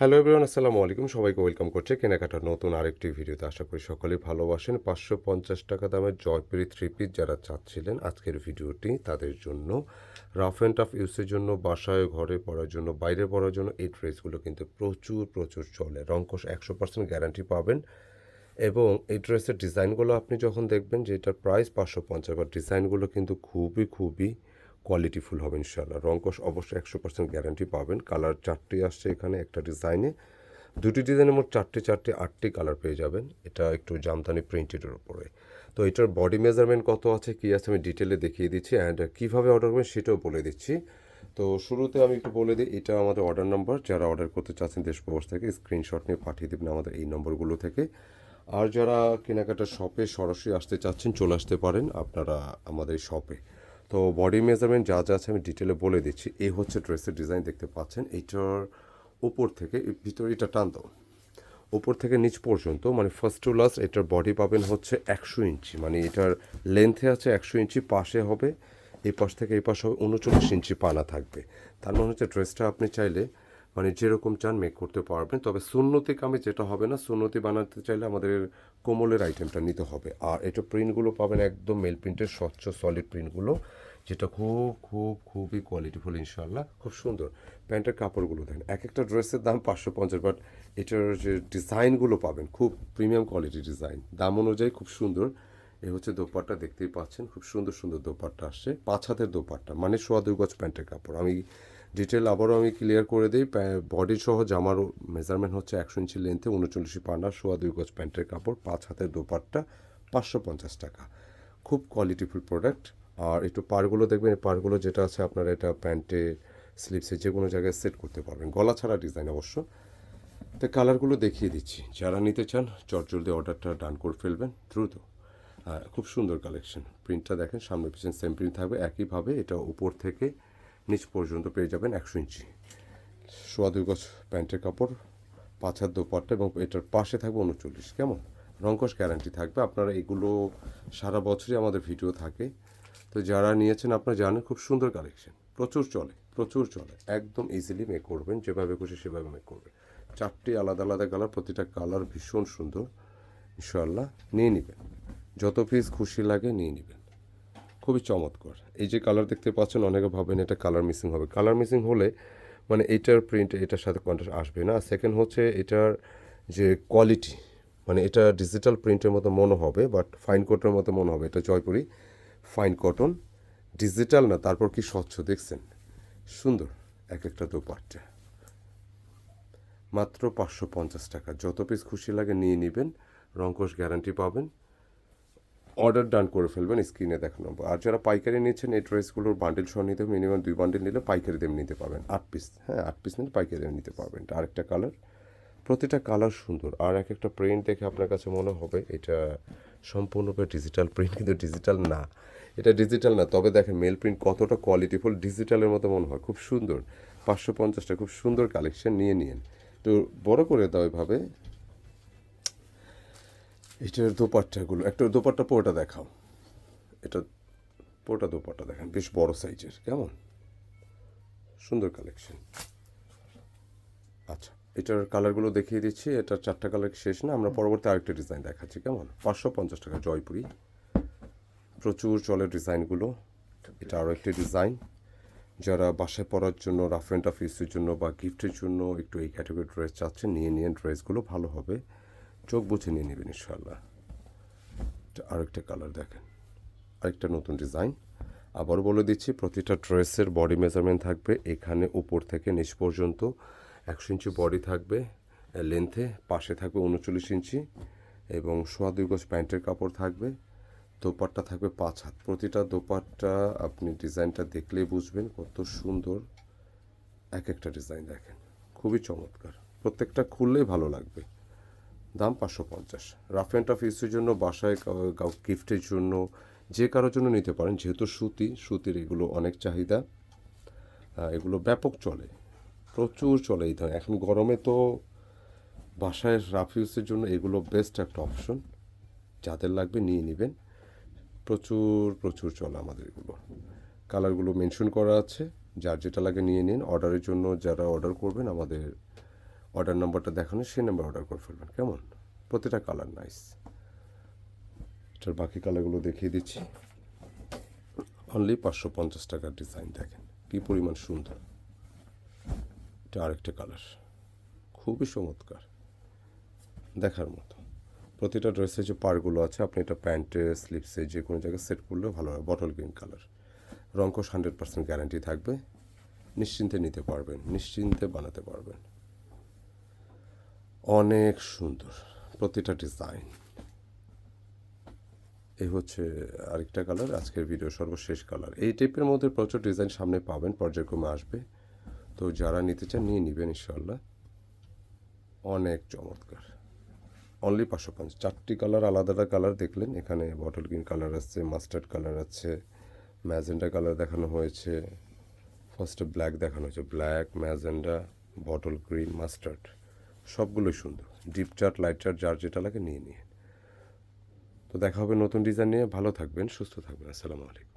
Hello everyone আসসালামু আলাইকুম। সবাইকে ওয়েলকাম করছে কেনাকাটার নতুন আরেকটি ভিডিওতে। আশা করি সকলেই ভালোবাসেন। পাঁচশো পঞ্চাশ টাকা দামের জয়পুরি থ্রি পিস যারা চাচ্ছিলেন আজকের ভিডিওটি, তাদের জন্য রাফ অ্যান্ড টাফ ইউজের জন্য, বাসায় ঘরে পড়ার জন্য, বাইরে পড়ার জন্য এই ড্রেসগুলো কিন্তু প্রচুর প্রচুর চলে। রঙ্কশ একশো পার্সেন্ট গ্যারান্টি পাবেন। এবং এই ড্রেসের ডিজাইনগুলো আপনি যখন দেখবেন যে এটার প্রাইস পাঁচশো পঞ্চাশ, বা ডিজাইনগুলো কিন্তু খুবই খুবই কোয়ালিটিফুল হবে ইনশাল্লাহ রঙ্কশ অবশ্যই একশো পার্সেন্ট গ্যারান্টি পাবেন। কালার চারটি আসছে এখানে একটা ডিজাইনে দুটি ডিজাইনের মোট চারটে চারটে, আটটি কালার পেয়ে যাবেন। এটা একটু জামদানি প্রিন্টেডের উপরে। তো এটার বডি মেজারমেন্ট কত আছে, কী আছে আমি ডিটেলে দেখিয়ে দিচ্ছি অ্যান্ড কীভাবে অর্ডার করবেন সেটাও বলে দিচ্ছি। তো শুরুতে আমি একটু বলে দিই, এটা আমাদের অর্ডার নাম্বার যারা অর্ডার করতে চাচ্ছেন দেশ প্রবাস থেকে স্ক্রিনশট নিয়ে পাঠিয়ে দেবেন আমাদের এই নম্বরগুলো থেকে। আর যারা কেনাকাটা শপে সরাসরি আসতে চাচ্ছেন, চলে আসতে পারেন আপনারা আমাদের শপে তো বডি মেজারমেন্ট যা যা আছে আমি ডিটেলে বলে দিচ্ছি। এই হচ্ছে ড্রেসের ডিজাইন দেখতে পাচ্ছেন। এইটার উপর থেকে ভিতরে এটা টান দাও। উপর থেকে নিচ পর্যন্ত মানে ফার্স্ট টু লাস্ট এটার বডি পাবেন হচ্ছে একশো ইঞ্চি। মানে এটার লেন্থে আছে একশো ইঞ্চি, পাশে হবে, এই পাশ থেকে এই পাশে হবে, উনচল্লিশ ইঞ্চি পানা থাকবে। তার মানে হচ্ছে ড্রেসটা আপনি চাইলে মানে যেরকম চান মেক করতে পারবেন। তবে সুন্নতি কামে যেটা হবে না, সুন্নতি বানাতে চাইলে আমাদের কোমলের আইটেমটা নিতে হবে। আর এটা প্রিন্টগুলো পাবেন একদম মেল প্রিন্টের স্বচ্ছ সলিড প্রিন্টগুলো যেটা খুব খুব, খুবই কোয়ালিটিফুল ইনশাল্লাহ খুব সুন্দর। প্যান্টের কাপড়গুলো দেন এক একটা ড্রেসের দাম পাঁচশো পঞ্চাশ বাট এটার যে ডিজাইনগুলো পাবেন, খুব প্রিমিয়াম কোয়ালিটি ডিজাইন দাম অনুযায়ী খুব সুন্দর। এ হচ্ছে দোপাট্টা, দেখতেই পাচ্ছেন, খুব সুন্দর সুন্দর দোপাট্টা আসছে। পাঁচ হাতের দোপাট্টা মানে সোয়া দুই গজ প্যান্টের কাপড়। আমি ডিটেল আবারও আমি ক্লিয়ার করে দিই বডি সহ জামার মেজারমেন্ট হচ্ছে একশো ইঞ্চি লেন্থে উনচল্লিশ পান্না সোয়া দুই গজ প্যান্টের কাপড়, পাঁচ হাতের দোপাট্টা, পাঁচশো পঞ্চাশ টাকা। খুব কোয়ালিটিফুল প্রোডাক্ট আর একটু পারগুলো দেখবেন, এই পারগুলো যেটা আছে আপনারা এটা প্যান্টে স্লিপসে যে কোনো জায়গায় সেট করতে পারবেন। গলা ছাড়া ডিজাইন অবশ্য। তো কালারগুলো দেখিয়ে দিচ্ছি। যারা নিতে চান, চটজলদি অর্ডারটা ডান করে ফেলবেন, দ্রুত। খুব সুন্দর কালেকশন প্রিন্টটা দেখেন, সামনে পিছনে সেম প্রিন্ট থাকবে। একইভাবে এটা উপর থেকে নিচ পর্যন্ত পেয়ে যাবেন একশো ইঞ্চি। সোয়া দুই গজ প্যান্টের কাপড়, পাঁচ হাত দোপাট্টা এবং এটার পাশে থাকবে উনচল্লিশ। কেমন? রঙ্কশ গ্যারান্টি থাকবে। আপনারা এগুলো সারা বছরই আমাদের ভিডিও থাকে। তো যারা নিয়েছেন আপনারা জানেন, খুব সুন্দর কালেকশন প্রচুর চলে প্রচুর চলে। একদম ইজিলি মেক করবেন, যেভাবে খুশি সেভাবে মেক করবেন। চারটি আলাদা আলাদা কালার প্রতিটা কালার ভীষণ সুন্দর। ইনশাল্লাহ নিয়ে নেবেন। যত পিস খুশি লাগে নিয়ে নেবেন। খুবই চমৎকার। এই যে কালার দেখতে পাচ্ছেন, অনেকে ভাবেন এটা কালার মিসিং হবে। কালার মিসিং হলে মানে এটার প্রিন্ট এটার সাথে কন্ট্রাস্ট আসবে না। সেকেন্ড হচ্ছে এটার যে কোয়ালিটি মানে এটা ডিজিটাল প্রিন্টের মতো মনে হবে বাট ফাইন কটনের মতো মনে হবে। এটা জয়পুরি ফাইন কটন ডিজিটাল না, তারপর কি স্বচ্ছ, দেখছেন? সুন্দর এক একটা দোপাট্টা। মাত্র পাঁচশো পঞ্চাশ টাকা। যত পিস খুশি লাগে নিয়ে নেবেন রঙ্কশ গ্যারান্টি পাবেন। অর্ডার ডান করে ফেলবেন, স্ক্রিনে দেখানো আর যারা পাইকারি নিচ্ছেন, এই ড্রেসগুলোর বান্ডিল সহ নিতে মিনিমাম দুই বান্ডিল নিলে পাইকারি দাম নিতে পারবেন আট পিস হ্যাঁ আট পিস নিলে পাইকারি নিতে পারবেন। আরেকটা কালার প্রতিটা কালার সুন্দর। আর এক একটা প্রিন্ট দেখে আপনার কাছে মনে হবে, এটা সম্পূর্ণরূপে ডিজিটাল প্রিন্ট কিন্তু ডিজিটাল না। এটা ডিজিটাল না, তবে দেখেন মেল প্রিন্ট কতটা কোয়ালিটিফুল ডিজিটালের মতো মনে হয়। খুব সুন্দর। পাঁচশো পঞ্চাশটা খুব সুন্দর কালেকশন নিয়ে নিন। তো বড় করে দাও এভাবে। এটার দোপাট্টাগুলো, একটা দোপাট্টা পোটা দেখাও। এটা পোটা দোপাট্টা দেখেন, বেশ বড় সাইজের, কেমন? সুন্দর কালেকশন আচ্ছা এটার কালারগুলো দেখিয়ে দিচ্ছি, এটার চারটা কালার শেষ না? আমরা পরবর্তী আরেকটা ডিজাইন দেখাচ্ছি, কেমন? পাঁচশো পঞ্চাশ টাকা জয়পুরি। প্রচুর চলে ডিজাইনগুলো এটা আরও একটি ডিজাইন যারা বাসায় পরার জন্য রাফ অ্যান্ড ইউজের জন্য বা গিফটের জন্য একটু এই ক্যাটাগরি ড্রেস চাচ্ছেন, নিয়ে নিয়ে ড্রেসগুলো ভালো হবে। চোখ বুঝে নিয়ে নেবেন ইনশাল্লাহ আরেকটা কালার দেখেন, আরেকটা নতুন ডিজাইন আবার বলে দিচ্ছি, প্রতিটা ড্রেসের বডি মেজারমেন্ট থাকবে, এখানে উপর থেকে নিচ পর্যন্ত একশো ইঞ্চি বডি থাকবে লেন্থে পাশে থাকবে উনচল্লিশ ইঞ্চি এবং সোয়া দুই গজ প্যান্টের কাপড় থাকবে, দোপাট্টা থাকবে পাঁচ হাত। প্রতিটা দোপাট্টা আপনি ডিজাইনটা দেখলেই বুঝবেন কত সুন্দর এক একটা ডিজাইন দেখেন, খুবই চমৎকার। প্রত্যেকটা খুললেই ভালো লাগবে। দাম পাঁচশো পঞ্চাশ। রাফ অ্যান্ড টাফ ইউজের জন্য, বাসায় গিফটের জন্য যে কারোর জন্য নিতে পারেন, যেহেতু সুতি, সুতির এগুলো অনেক চাহিদা। এগুলো ব্যাপক চলে, প্রচুর চলে এই ধরনের। এখন গরমে তো বাসায় রাফ ইউজের জন্য এগুলো বেস্ট একটা অপশন যাদের লাগবে নিয়ে নেবেন। প্রচুর প্রচুর চলে আমাদের এগুলো। কালারগুলো মেনশন করা আছে। যার যেটা লাগে নিয়ে নিন। অর্ডারের জন্য যারা অর্ডার করবেন, আমাদের অর্ডার নম্বরটা দেখানো, সেই নাম্বার অর্ডার করে ফেলবেন। কেমন? প্রতিটা কালার নাইস এটার বাকি কালারগুলো দেখিয়ে দিচ্ছি। অনলি পাঁচশো পঞ্চাশ টাকার ডিজাইন দেখেন, কী পরিমাণ সুন্দর। এটা আরেকটা কালার খুবই চমৎকার। দেখার মতো। প্রতিটা ড্রেসে যে পারগুলো আছে, আপনি এটা প্যান্টে স্লিপসে যে কোনো জায়গায় সেট করলেও ভালো হয়। বটল গ্রিন কালার রঙ্কশ হান্ড্রেড পার্সেন্ট গ্যারান্টি থাকবে। নিশ্চিন্তে নিতে পারবেন, নিশ্চিন্তে বানাতে পারবেন। অনেক সুন্দর, প্রতিটা ডিজাইন এই হচ্ছে আরেকটা কালার আজকের ভিডিও সর্বশেষ কালার এই টাইপের মধ্যে প্রচুর ডিজাইন সামনে পাবেন, পর্যায়ক্রমে আসবে। তো যারা নিতে চান, নিয়ে নেবেন ইনশাল্লাহ অনেক চমৎকার। অনলি পাঁচশো পঞ্চাশ। চারটি কালার আলাদা আলাদা কালার দেখলেন। এখানে বটল গ্রিন কালার আছে মাস্টার্ড কালার আছে, ম্যাজেন্ডা কালার দেখানো হয়েছে। ফার্স্টে ব্ল্যাক দেখানো হয়েছে। Black magenta bottle green mustard সবগুলোই সুন্দর। ডিপ চার্ট লাইট চার্ট যার যেটা লাগে নিয়ে নিয়ে তো দেখা হবে নতুন ডিজাইন নিয়ে। ভালো থাকবেন, সুস্থ থাকবেন। আসসালামু আলাইকুম।